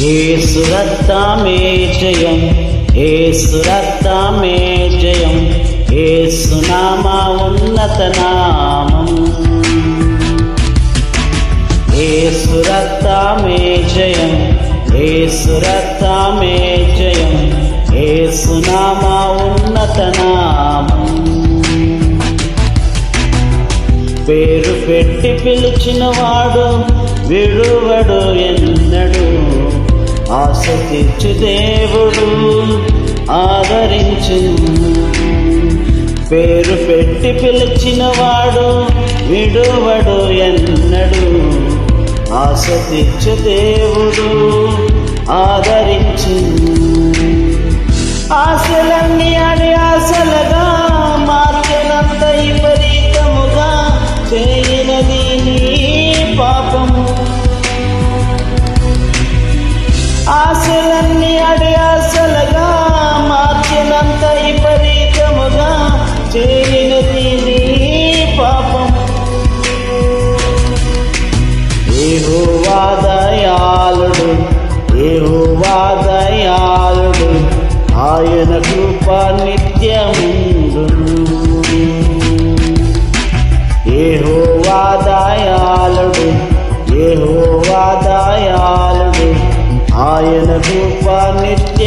ఏసు రక్తమే జయం ఏసు రక్తమే జయం ఏసు నామ ఉన్నత నామం. ఏసు రక్తమే జయం ఏసు రక్తమే జయం ఏసు నామ ఉన్నత నామం. పేరు పెట్టి పిలిచిన వాడు విడువడు ఎన్నడు. ఆశ తీర్చు దేవుడు ఆదరించు పేరు పెట్టి పిలిచిన వాడు విడువడు ఎన్నడు. ఆశ తీర్చు దేవుడు ఆదరించు ఆశలన్నీ అడి ఆశలుగా మార్చనంత విపరీతముగా చేయనది విపరీతముగా చేరినది నీ పాపం. ఏహోవాదయాలుడు ఏహోవాదయాలుడు ఆయన కృప నిత్యముందు ఏహో వాదయాలుడు ఏహోవాదయాలుడు ఏహోవాదయాలుడు ఆయన కృప నిత్య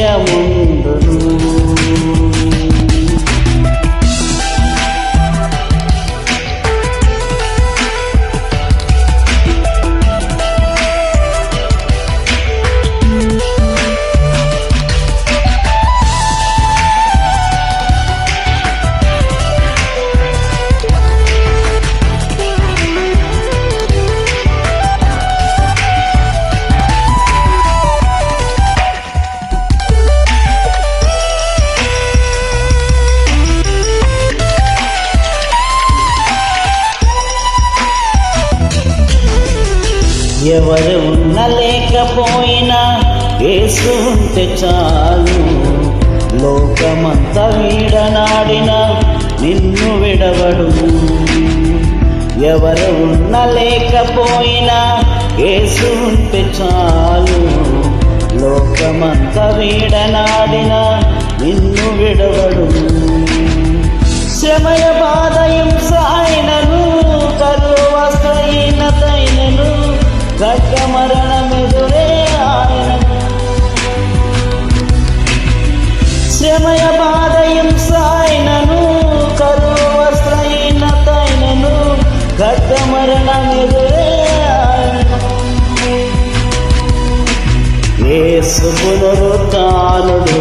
ఎవరు ఉన్న లేకపోయినా యేసు ఉంటే చాలు. లోకమంతా వీడనాడిన నిన్ను విడవడు. ఎవరు ఉన్న లేకపోయినా యేసు ఉంటే చాలు. లోకమంతా వీడనాడిన నిన్ను విడవడు. శ్రమయ బాధయం నయమాదయం సాయనను కరువ సైన తైనను గడ్డ మరణమెదురే ఏసు పునరుత్నుడు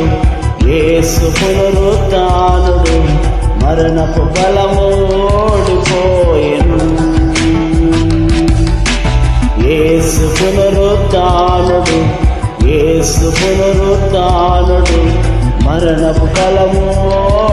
ఏసు పునరుత్నుడు మరణపు బలము ఓడిపోయను. ఏసు పునరుత్నుడు ఏసు పునరుత్ను మరణపు ఫలము